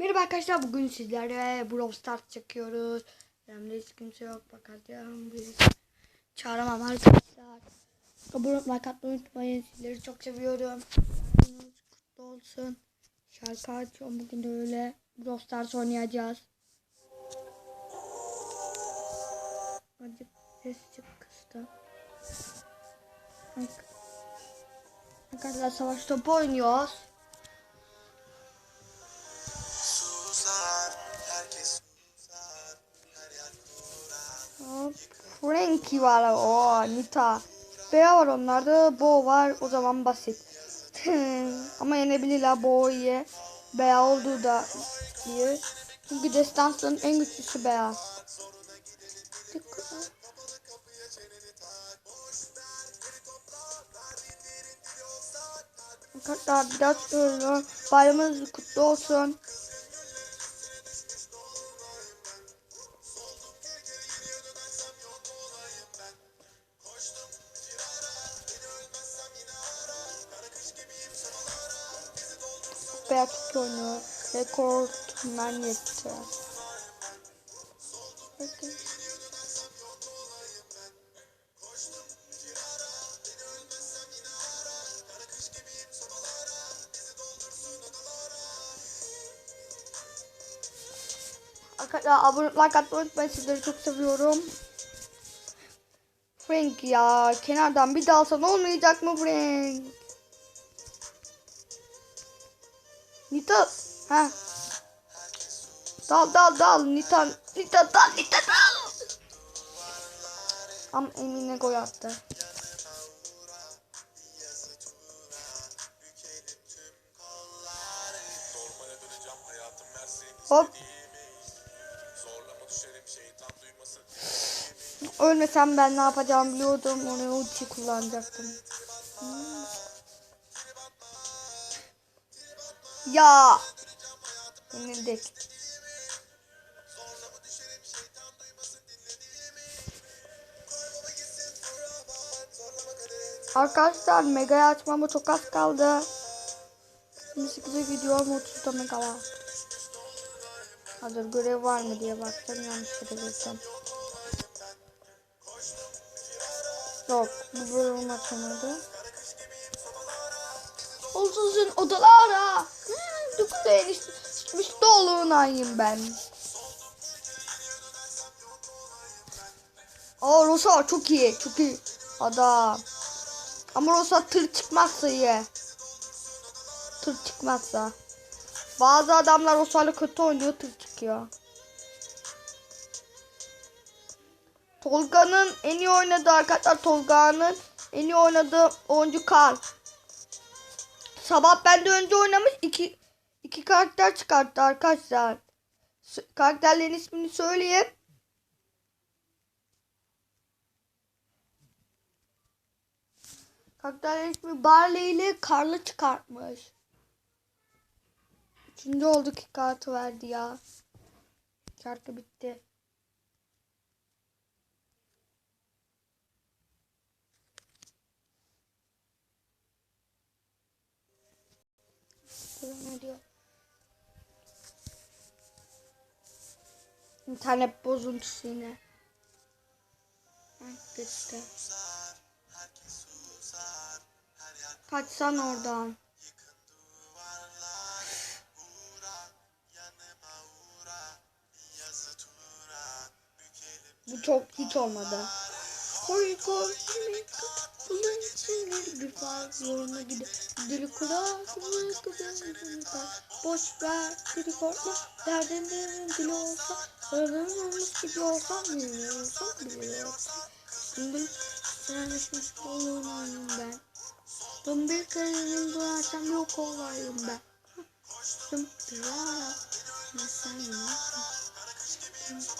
Merhaba arkadaşlar bugün sizlerle Brawl Stars çekiyoruz. Yanımda hiç kimse yok bakacağım. Bir çağıramam arkadaşlar. Abone olmayı atmayı unutmayın. Sizleri çok seviyorum. Gününüz kutlu olsun. Şarkı açıyorum bugün de öyle. Brawl Stars oynayacağız. Hadi ses çık. Arkadaşlar savaş topu oynuyoruz. Frankie var. O Nita. Bea var onlarda. Bo var. O zaman basit. Ama yenebilirler Bo'yu. Bea olduğu da iyi. Çünkü destansların en güçlüsü Bea. Arkadaşlar biraz söylüyorum. Bayramınız kutlu olsun. İyi oynuyor. Rekor kimden yetti. Arkadaşlar abone like atmayı unutmayın. Sizleri çok seviyorum. Frank ya kenardan bir dalsan olmayacak mı Frank? Nita ha. Dal dal dal Nita Nita dal Nita dal. Am Emine gol attı. Hop ölmesem ben ne yapacağımı biliyordum. Onu ulti kullanacaktım. Hmm. Ya. Yenildik. Arkadaşlar mega'yı açmama çok az kaldı. 28'e gidiyorum 30'da mega var. Hazır görev var mı diye baktım yanlış yere. Yok bu bölüm açamadı. Olsun odalara. Dokuz enişmiş dolunayım ben. Aa Rosa çok iyi çok iyi adam. Ama Rosa tır çıkmazsa iyi. Tır çıkmazsa. Bazı adamlar Rosa'yla kötü oynuyor tır çıkıyor. Tolga'nın en iyi oynadığı arkadaşlar Tolga'nın en iyi oynadığı oyuncu Karl. Sabah bende önce oynamış iki iki karakter çıkarttı arkadaşlar. Karakterlerin ismini söyleyeyim. Karakterlerin ismi Barley ile Karl'ı çıkartmış. Üçüncü oldu ki kartı verdi ya. Şarkı bitti. Ne diyor? İnternet bozuntusu yine. Gitti. Kaçsan oradan. Bu çok hiç olmadı. Koy koy kulun içinleri bir faz yoluna gider. Dili kulağı kulun kızın Boş ver dili korkma. Derdinde dili olsa Öğren olmuş gibi olsam bilmiyorsam biliyorsan Şimdi senleşmiş olayım ben. Don bir karenin durarsam yok olayım ben. Tüm dünyaya sen yoksun Yok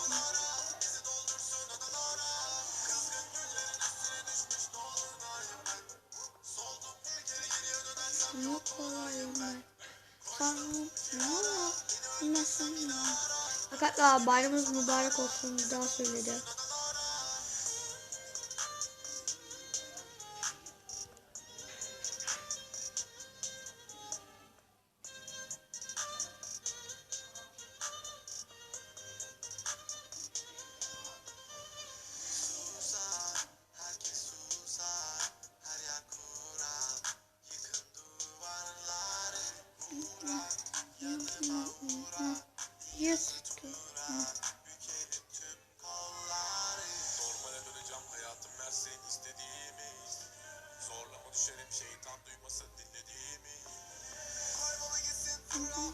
Arkadaşlar bayramınız mübarek olsun bir daha söyledi.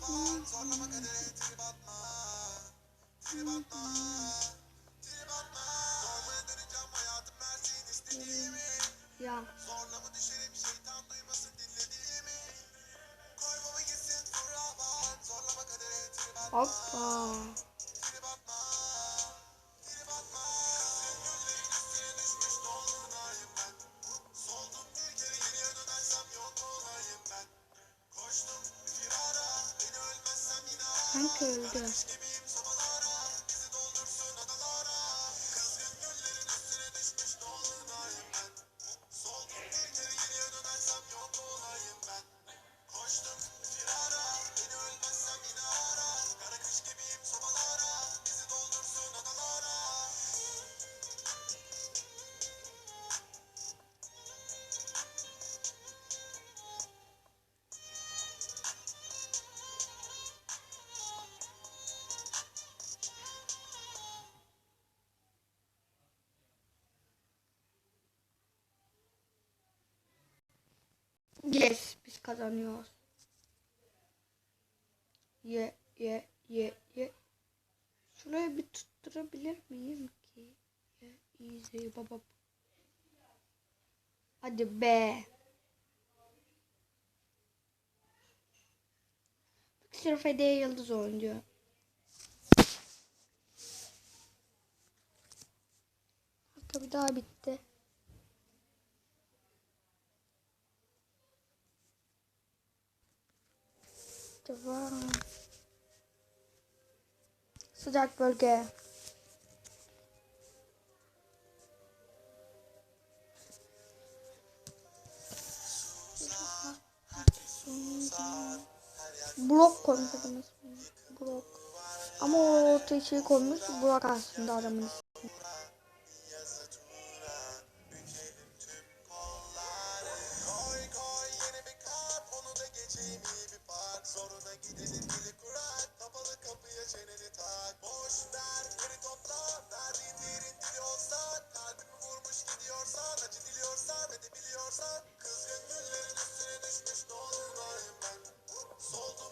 Zorlama kadere Ya. Zorlama Kanka öldü. kazanıyoruz. Ye ye ye ye. Şuraya bir tutturabilir miyim ki? Ye, easy baba. Hadi be. Sırf hediye yıldız oynuyor. Hatta bir daha bitti. Devam. Sıcak bölge. Blok koymuş adamız. Blok. Ama o ortaya şey koymuş. Blok aslında adamın çeneni tak. Boş ver geri topla. Verdiğin değerin dili olsa Kalbimi vurmuş gidiyorsan Acı diliyorsan edebiliyorsan Kızgın günlerin üstüne düşmüş dolunayım ben. Soldu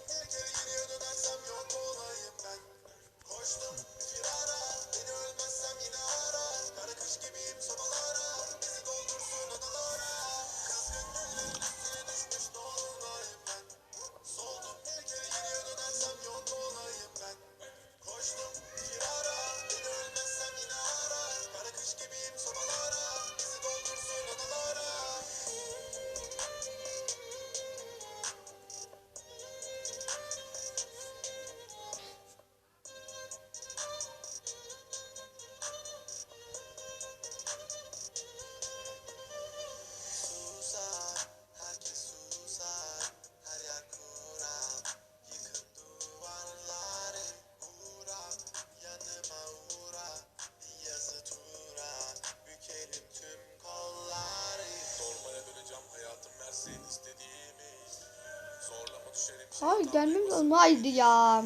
Hayır gelmemiz olmaydı ya.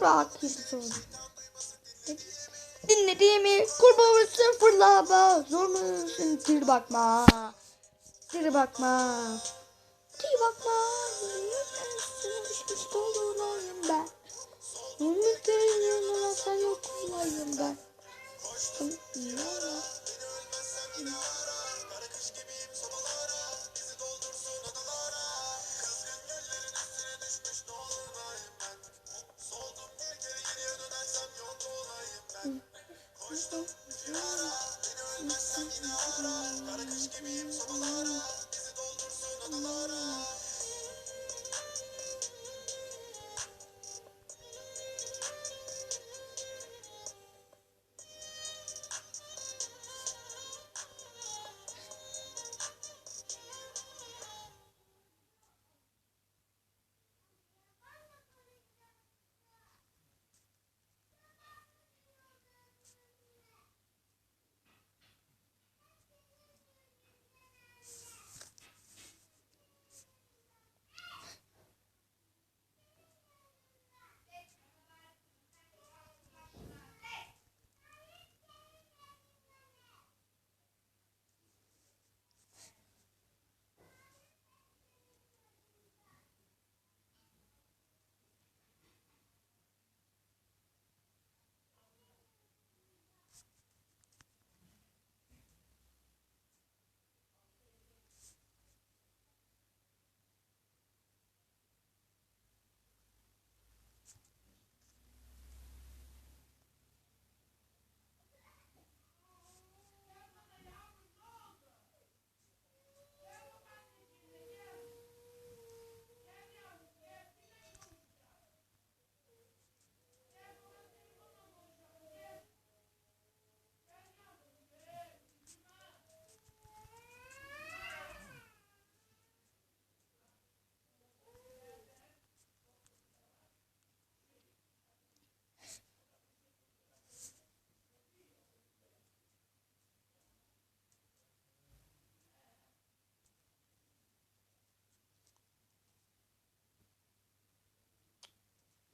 Rock Hilton. Dinlediğimi kurbağası fırlama. Zor musun? Tir bakma. Tir bakma. Tir bakma. Seni düşmüş dolunayım ben. Ümitliyim burada.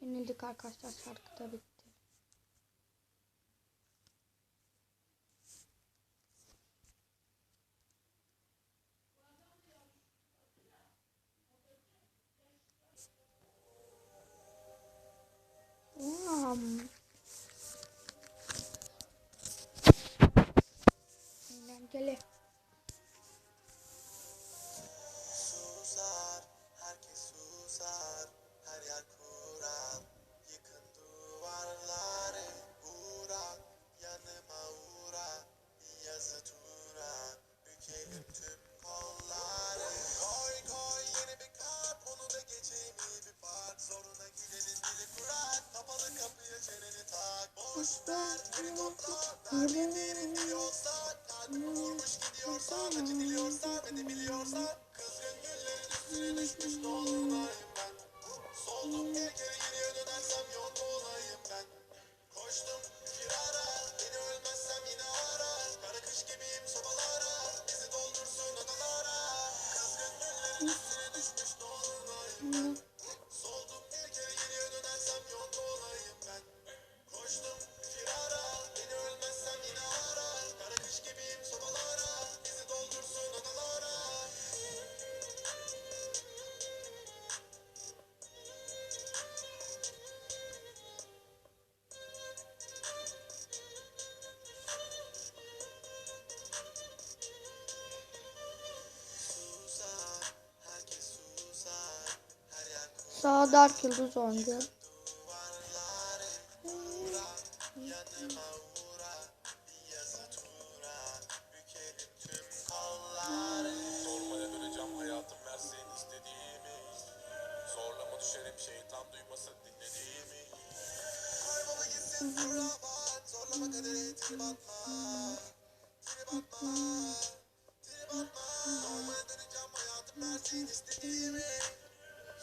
Yenildik arkadaşlar şarkı da bitti. Vermediğini biliyorsan. Kalbimi vurmuş gidiyorsan, acı diliyorsan, beni biliyorsan. Kızgın güllerin üstüne düşmüş dolunayım ben. Soldum bir kere Dark Yıldız oyuncu. duvarları uğra,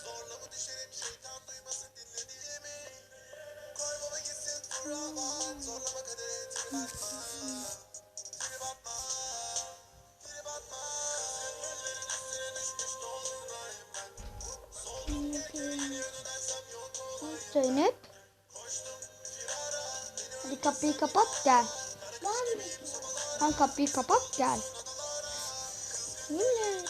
Zorlama düşerim şeytan duymasın dinlediğimi. Dinlediğimi. Kaybola gitsin fırlaman, zorlama kadere trip atma. Trip atma, trip atma. Kızgın güllerin üstüne düşmüş dolunayım ben. Soldum kere geriye dönersem yolda olayım. Zeynep. Hadi kapıyı kapat gel. Sen kapıyı kapat gel. Yine.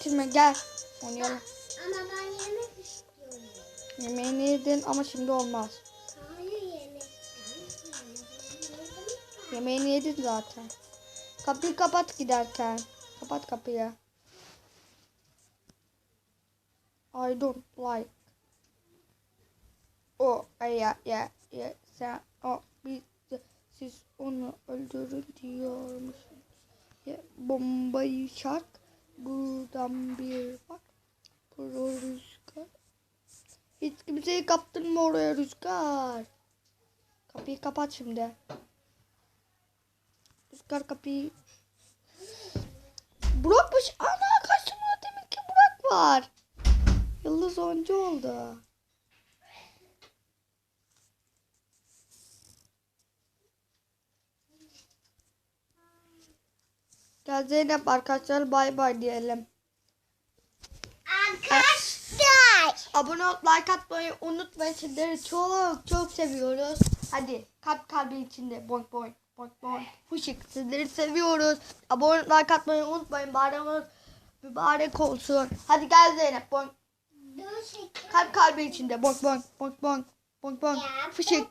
Getirme gel. Oynayalım. Ama ben yemek istiyorum. Yemeğini yedin ama şimdi olmaz. Hayır yemek. Yemeğini yedin zaten. Kapıyı kapat giderken. Kapat kapıyı. I don't like. O ya ya ya sen o biz siz onu öldürün diyormuşsunuz. Ya, bombayı şark buradan bir bak. Pro rüzgar. Hiç kimseyi kaptırma oraya rüzgar. Kapıyı kapat şimdi. Rüzgar kapıyı. Burak'mış. Ana karşımda demek ki Burak var. Yıldız oyuncu oldu. Gel Zeynep arkadaşlar bay bay diyelim. Arkadaşlar. Abone olup like atmayı unutmayın. Sizleri çok çok seviyoruz. Hadi kalp kalbin içinde. Boink boink. Boink boink. Fışık. Sizleri seviyoruz. Abone olup like atmayı unutmayın. Bayramınız mübarek olsun. Hadi gel Zeynep. Boink. Kalp kalbin içinde. Boink boink. Boink boink. Boink boink. Fışık.